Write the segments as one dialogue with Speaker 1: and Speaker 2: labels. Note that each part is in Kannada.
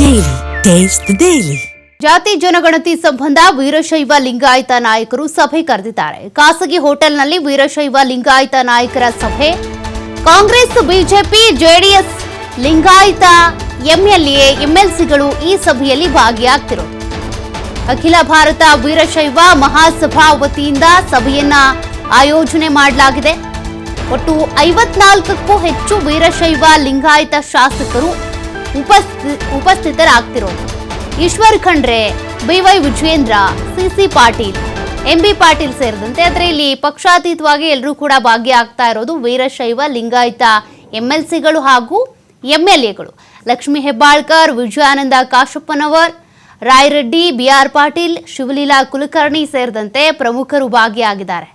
Speaker 1: Daily. Taste daily.
Speaker 2: ಜಾತಿ ಜನಗಣತಿ ಸಂಬಂಧ ವೀರಶೈವ ಲಿಂಗಾಯತ ನಾಯಕರು ಸಭೆ ಕರೆದಿದ್ದಾರೆ ಖಾಸಗಿ ಹೋಟೆಲ್ನಲ್ಲಿ ವೀರಶೈವ ಲಿಂಗಾಯತ ನಾಯಕರ ಸಭೆ Congress, BJP, JDS Lingayat MLA, ಎಂಎಲ್ಸಿಗಳು ಈ ಸಭೆಯಲ್ಲಿ ಭಾಗಿಯಾಗ್ತಿರು ಅಖಿಲ ಭಾರತ ವೀರಶೈವ ಮಹಾಸಭಾ ವತಿಯಿಂದ ಸಭೆಯನ್ನ ಆಯೋಜನೆ ಮಾಡಲಾಗಿದೆ ಒಟ್ಟು ಐವತ್ನಾಲ್ಕಕ್ಕೂ ಹೆಚ್ಚು ವೀರಶೈವ ಲಿಂಗಾಯತ ಶಾಸಕರು ಉಪಸ್ಥಿ ಉಪಸ್ಥಿತರಾಗ್ತಿರೋದು Eshwar Khandre B Y Vijayendra, C Patil. M B Patil ಸೇರಿದಂತೆ ಆದರೆ ಇಲ್ಲಿ ಪಕ್ಷಾತೀತವಾಗಿ ಎಲ್ಲರೂ ಕೂಡ ಭಾಗಿಯಾಗ್ತಾ ಇರೋದು ವೀರಶೈವ, ಲಿಂಗಾಯತ, ಎಂ ಎಲ್ ಸಿಗಳು ಹಾಗೂ ಎಂ ಎಲ್ ಎಗಳು ಲಕ್ಷ್ಮೀ ಹೆಬ್ಬಾಳ್ಕರ್, ವಿಜಯಾನಂದ ಕಾಶಪ್ಪನವರ್, ರಾಯರೆಡ್ಡಿ ಬಿಆರ್ ಪಾಟೀಲ್, ಶಿವಲೀಲಾ ಕುಲಕರ್ಣಿ ಸೇರಿದಂತೆ ಪ್ರಮುಖರು ಭಾಗಿಯಾಗಿದ್ದಾರೆ.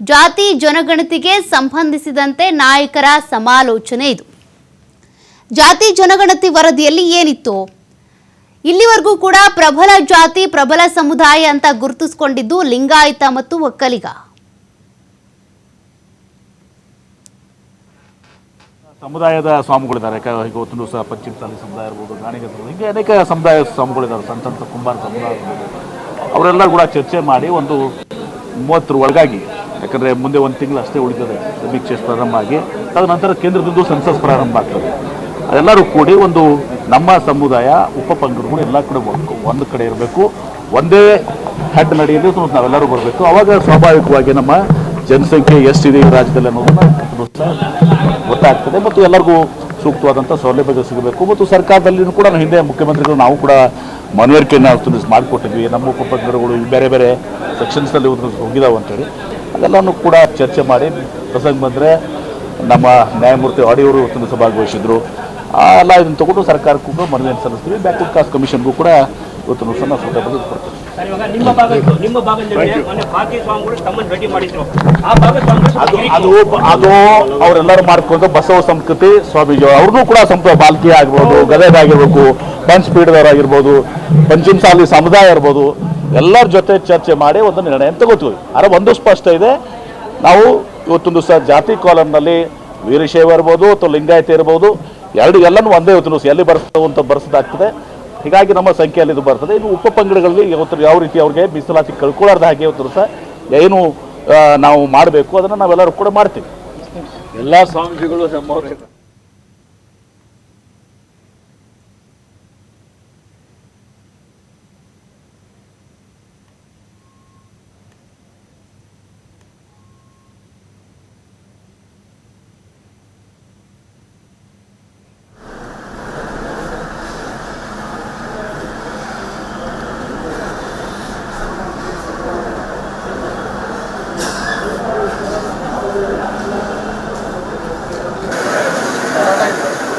Speaker 2: ಜಾತಿ, ಜನಗಣತಿಗೆ ಸಂಬಂಧಿಸಿದಂತೆ ನಾಯಕರ ಸಮಾಲೋಚನೆ ಇದು. ಜಾತಿ ಜನಗಣತಿ ವರದಿಯಲ್ಲಿ ಏನಿತ್ತು? ಇಲ್ಲಿವರೆಗೂ ಕೂಡ ಪ್ರಬಲ ಜಾತಿ, ಪ್ರಬಲ ಸಮುದಾಯ ಅಂತ ಗುರುತಿಸಿಕೊಂಡಿದ್ದು ಲಿಂಗಾಯತ ಮತ್ತು ಒಕ್ಕಲಿಗ.
Speaker 3: ಸಮುದಾಯದ ಸ್ವಾಮಿಗಳಿದ್ದಾರೆ ಯಾಕಂದ್ರೆ ಸಹ ಪಶ್ಚಿಮ ಸಾಲಿ ಸಮುದಾಯ ಇರ್ಬೋದು ಗಾಣಿಗರು ಹೀಗೆ ಅನೇಕ ಸಮುದಾಯ ಸ್ವಾಮಿಗಳಿದ್ದಾರೆ ಸಂತಂತ ಸಂತ ಕುಂಬಾರ ಸಮುದಾಯ ಅವರೆಲ್ಲ ಕೂಡ ಚರ್ಚೆ ಮಾಡಿ ಒಂದು ಮೂವತ್ತರ ಒಳಗಾಗಿ, ಯಾಕಂದರೆ ಮುಂದೆ ಒಂದು ತಿಂಗಳು ಅಷ್ಟೇ ಉಳಿತದೆ. ಸಮೀಕ್ಷೆ ಪ್ರಾರಂಭ ಆಗಿ, ತದನಂತರ ಕೇಂದ್ರದಿಂದ ಸೆನ್ಸಸ್ ಪ್ರಾರಂಭ ಆಗ್ತದೆ. ಅದೆಲ್ಲರೂ ಕೂಡಿ ಒಂದು ನಮ್ಮ ಸಮುದಾಯ ಉಪಪಂಗಡಗಳು ಎಲ್ಲ ಕಡೆ ಒಂದು- ಕಡೆ ಇರಬೇಕು. ಒಂದೇ ಹೆಡ್ ನಡೆಯಲ್ಲಿ ನಾವೆಲ್ಲರೂ ಬರಬೇಕು. ಅವಾಗ ಸ್ವಾಭಾವಿಕವಾಗಿ ನಮ್ಮ ಜನಸಂಖ್ಯೆ ಎಷ್ಟಿದೆ ಈ ರಾಜ್ಯದಲ್ಲಿ ಅನ್ನೋದನ್ನು ಗೊತ್ತಾಗ್ತದೆ ಮತ್ತು ಎಲ್ಲರಿಗೂ ಸೂಕ್ತವಾದಂಥ ಸೌಲಭ್ಯಗಳು ಸಿಗಬೇಕು. ಮತ್ತು ಸರ್ಕಾರದಲ್ಲಿ ಕೂಡ ನಾವು ಹಿಂದೆ ಮುಖ್ಯಮಂತ್ರಿಗಳು ನಾವು ಕೂಡ ಮನವರಿಕೆಯನ್ನು ಮಾಡಿಕೊಟ್ಟಿದ್ವಿ. ನಮ್ಮ ಉಪಪಂಗಡಗಳು ಬೇರೆ ಬೇರೆ ಸೆಕ್ಷನ್ಸಲ್ಲಿ ಹೋಗಿದಾವೆ ಅಂತೇಳಿ. ಅದೆಲ್ಲನೂ ಕೂಡ ಚರ್ಚೆ ಮಾಡಿ ಪ್ರಸಂಗ ಬಂದರೆ ನಮ್ಮ ನ್ಯಾಯಮೂರ್ತಿ ಆಡಿಯವರು ಭಾಗವಹಿಸಿದ್ರು ಎಲ್ಲ ಇದನ್ನು ತಗೊಂಡು ಸರ್ಕಾರಕ್ಕೂ ಕೂಡ ಮನವಿಯನ್ನು ಸಲ್ಲಿಸ್ತೀವಿ. ಬ್ಯಾಕ್ವರ್ಡ್ ಕಾಸ್ಟ್ ಕಮಿಷನ್ಗೂ ಕೂಡ ಇವತ್ತು ಸಣ್ಣ ಸೌಲಭ್ಯ ಕೊಡ್ತೀವಿ.
Speaker 4: ಸರ್,
Speaker 3: ಅದು ಅದು ಅದು ಅವರೆಲ್ಲರೂ ಮಾಡ್ಕೊಂಡು ಬಸವ ಸಂಸ್ಕೃತಿ ಸ್ವಾಮೀಜಿ ಅವ್ರನ್ನೂ ಕೂಡ ಸಂಪ ಬಾಲ್ಕಿ ಆಗ್ಬೋದು ಗದಗ ಆಗಿರ್ಬೇಕು ಆಗಿರ್ಬೋದು ಪಂಚಮ ಸಾಲಿ ಸಮುದಾಯ ಇರ್ಬೋದು ಎಲ್ಲರ ಜೊತೆ ಚರ್ಚೆ ಮಾಡಿ ಒಂದು ನಿರ್ಣಯ ತಗೋತೀವಿ. ಆದರೆ ಒಂದು ಸ್ಪಷ್ಟ ಇದೆ. ನಾವು ಇವತ್ತೊಂದು ಸಹ ಜಾತಿ ಕಾಲಮ್ನಲ್ಲಿ ವೀರಶೈವ ಇರ್ಬೋದು ಅಥವಾ ಲಿಂಗಾಯತ ಇರ್ಬೋದು ಎರಡು ಎಲ್ಲನೂ ಒಂದೇ ಹೊತ್ತು ಎಲ್ಲಿ ಬರ್ಸೋ ಅಂತ ಬರ್ಸೋದಾಗ್ತದೆ. ಹೀಗಾಗಿ ನಮ್ಮ ಸಂಖ್ಯೆಯಲ್ಲಿ ಇದು ಬರ್ತದೆ. ಇನ್ನು ಉಪಪಂಗಡಗಳಲ್ಲಿ ಇವತ್ತು ಯಾವ ರೀತಿ ಅವ್ರಿಗೆ ಮೀಸಲಾತಿ ಕಳ್ಕೊಳ್ಳಾರ್ದ ಹಾಗೆ ಇವತ್ತು ಸಹ ಏನು ನಾವು ಮಾಡಬೇಕು. ಅದನ್ನು ನಾವೆಲ್ಲರೂ ಕೂಡ ಮಾಡ್ತೀವಿ.
Speaker 5: ಎಲ್ಲ ಸ್ವಾಮೀಜಿಗಳು ನಮ್ಮವರೇ.